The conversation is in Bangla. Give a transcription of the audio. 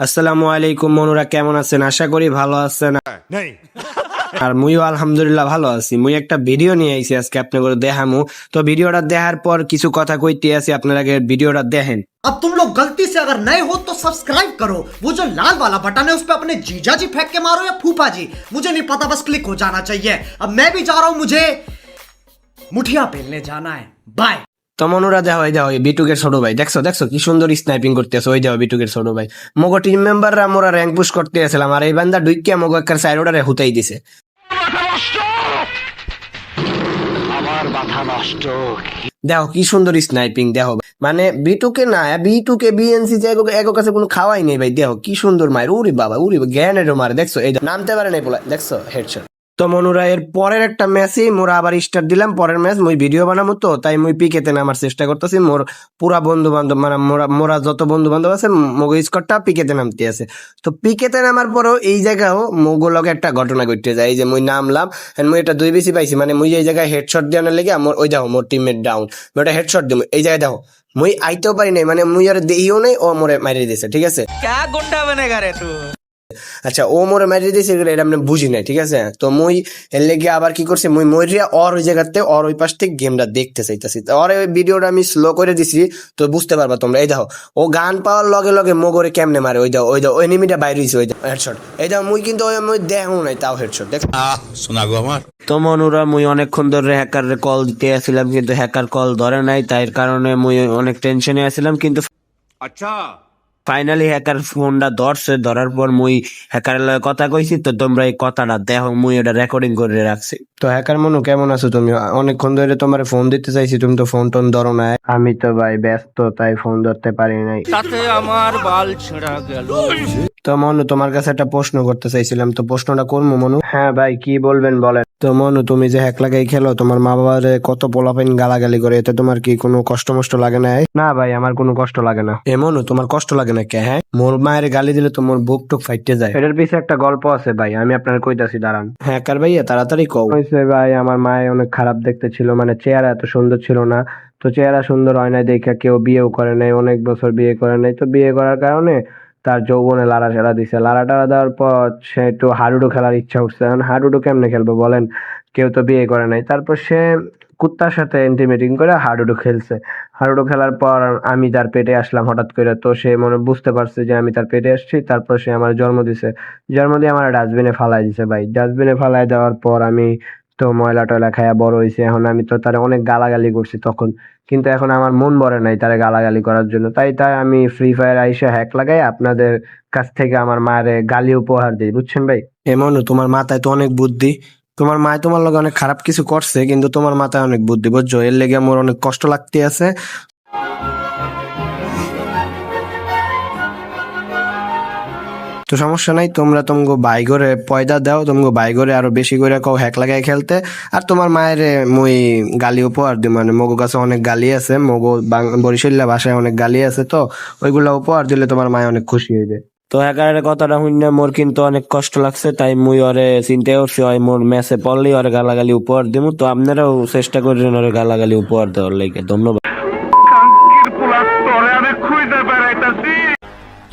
আসসালামু আলাইকুম মনুরা কেমন আছেন আশা করি ভালো আছেন আর মুইও আলহামদুলিল্লাহ ভালো আছি মুই একটা ভিডিও নিয়ে আইছি আজকে আপনাদের দেখামু তো ভিডিওটা দেখার পর কিছু কথা কইতে আছি আপনারা আগে ভিডিওটা দেখেন अब तुम लोग गलती से अगर नए हो तो सब्सक्राइब करो वो जो लाल वाला बटन है उस पर अपने जीजा जी फेंक के मारो या फूफा जी मुझे नहीं पता बस क्लिक हो जाना चाहिए अब मैं भी जा रहा हूं मुझे मुठिया पेलने जाना है बाय তো মনুরা দেখো এই দেখো বিটুকের ছোট ভাই। দেখছ দেখছ, কি সুন্দর স্নাইপিং করতেছে, ওই দেখো বিটুকের ছোট ভাই। মগো টিম মেম্বাররা মোরা র্যাঙ্ক পুশ করতে আসলাম আর এই বান্দা ডুইকিয়া মগো সাইড হুতাই দিছে। দেখো, কি সুন্দর স্নাইপিং দেখো। মানে বিটুকে না, বিটুকে বিএনসি যে এগো কাছে কোনো খাওয়াই নেই, ভাই। দেখো, কি সুন্দর মায়ের, উরি বাবা, উরি জ্ঞানেরও মারে, দেখছ? এই নামতে পারে নাই পোলা, দেখছ? হেডশট তো মনুরা এর পরের একটা ম্যাচই মোরা আবার স্টার্ট দিলাম, পরের ম্যাচ মুই ভিডিও বানাবো তো, তাই মুই পিকেতে নামার চেষ্টা করতেছি। মোর পুরা বন্ধু বান্ধব মানে মোরা মোরা যত বন্ধু বান্ধব আছে, মগো স্কটটা পিকেতে নামতে আছে। তো পিকেতে নামার পরও এই জায়গাও মগো লগে একটা ঘটনা ঘটতে যায়, এই যে মুই নামলাম and মুই এটা দুই বেশি পাইছি মানে মুই এই জায়গায় হেডশট দেওয়ার লেগে আমার, ওই দেখো, মোর টিমমেট ডাউন মুই এটা হেডশট দিব এই জায়গায় দেখো, মুই আইতেও পারি নাই মানে মুই আর দেখিও নাই, ও মোরে মারিয়ে দিয়েছে ঠিক আছে? আচ্ছা ও মোরে মেরে দিয়েছে এগুলো এটা আমি বুঝি নাই ঠিক আছে? তো মুই এর লেগে আবার কি করছে? মুই মরিয়া অর ওই জায়গাতে অর ওই পাশ থেকে গেমটা দেখতে চাইতেছি। অর ওই ভিডিওটা আমি স্লো করে দিছি তো বুঝতে পারবা তোমরা। এই দেখো ও গান পাওয়ার লগে লগে মোগরে কেমনে মারে? ওই দাও ওই দাও এনিমিটা বাইরে হয়েছে ওই দাও হেডশট এই দাও মুই কিন্তু ওই মুই দেখো নাই তাও হেডশট দেখ। শোনা গো আমার। তো মনুরা মুই অনেকক্ষণ ধরে হ্যাকার কল দিতে আসছিলাম কিন্তু হ্যাকার কল ধরে নাই তাই কারণে মুই অনেক টেনশনে আছিলাম কিন্তু আচ্ছা। ফাইনালি হ্যাকার ফোনটা ধরছে ধরার পর মুই হ্যাকারের লগে কথা কইছি তো তোমরা এই কথাটা দেখো মুই এটা রেকর্ডিং করে রাখছি। তো হ্যাকার মনু কেমন আছো তুমি? অনেকক্ষণ ধরে তোমার ফোন দিতে চাইছি তুমি তো ফোন টোন ধরো না আমি তো ভাই ব্যস্ত তাই ফোন ধরতে পারি নাই। তাতে আমার বাল ছেঁড়া গেল। তো মনু তোমার কাছে একটা প্রশ্ন করতে চাইছিলাম তো প্রশ্নটা করব মনু? হ্যাঁ ভাই কি বলবেন বলেন। তো মনু তুমি যে হ্যাক লাগাই খেলো তোমার মা বাবার কত পোলাপাইন গালাগালি করে এতে তোমার কি কোনো কষ্ট মষ্ট লাগে না না ভাই আমার কোনো কষ্ট লাগে না। এ মনু তোমার কষ্ট লাগে না কে হ্যাঁ? মোর মায়ের গালি দিলে তো মোর বুক টুক ফাইটে যায়। এটার পিছে একটা গল্প আছে ভাই আমি আপনার কইতাছি দাঁড়ান। হ্যাঁ কার ভাইয়া তাড়াতাড়ি কও। হয়েছে ভাই আমার মায়ের অনেক খারাপ দেখতে ছিল মানে চেহারা এত সুন্দর ছিল না। তো চেহারা সুন্দর হয় না দেখে কেউ বিয়েও করে নাই অনেক বছর বিয়ে করে নাই। তো বিয়ে করার কারণে তার যৌবনে লারা ছাড়া দিছে। লারা টারা দেওয়ার পর সে একটু হাডুডু খেলার ইচ্ছা উঠছে। এখন হাডুডু কেমনে খেলবে বলেন? কেউ তো বিয়ে করে নাই। তারপর সে কুত্তার সাথে ইন্টিমেটিং করে হাডুডু খেলছে। হাডুডু খেলার পর আমি তার পেটে আসলাম হঠাৎ করে। তো সে মনে বুঝতে পারছে যে আমি তার পেটে আসছি। তারপর সে আমার জন্ম দিছে। জন্ম দিয়ে আমার ডাস্টবিনে ফালাই দিছে ভাই। ডাস্টবিনে ফালাই দেওয়ার পর আমি তো ময়লা টয়লা খাইয়া বড় হয়েছে এখন আমি তো তার অনেক গালাগালি করছি তখন। কিন্তু এখন আমার মন ভরে নাই তারে গালাগালি করার জন্য। তাই তাই আমি ফ্রি ফায়ার আইসা হ্যাক লাগাই আপনাদের কাছ থেকে আমার মায়ের গালি উপহার দিই। বুঝছেন ভাই? এমন তোমার মাথায় তো অনেক বুদ্ধি। তোমার মায় তোমার লগে অনেক খারাপ কিছু করছে, কিন্তু তোমার মাথায় অনেক বুদ্ধি, বুঝছ? এর লেগে আমার অনেক কষ্ট লাগতে আছে। তো সমস্যা নাই, তোমরা তোমগো বাই করে পয়দা দাও, তোমগো বাই করে আরও বেশি করে কও হ্যাক লাগাই খেলতে। আর তোমার মায়ের মুই গালি উপহার দিই মানে মগো কাছে অনেক গালি আছে, মগো বরিশাল্লা ভাষায় অনেক গালি আছে তো, ওইগুলা উপহার দিলে তোমার মায় অনেক খুশি হইবে। তো হ্যাকারের কথাটা শুনে মোর কিন্তু অনেক কষ্ট লাগছে, তাই মুই ওরে চিন্তা করছি হয় মোর ম্যাচে পড়লেই ওরে গালাগালি উপহার দিমু, তো আপনারাও চেষ্টা করেন ওরে গালাগালি উপহার দেওয়ার লাগে। ধন্যবাদ।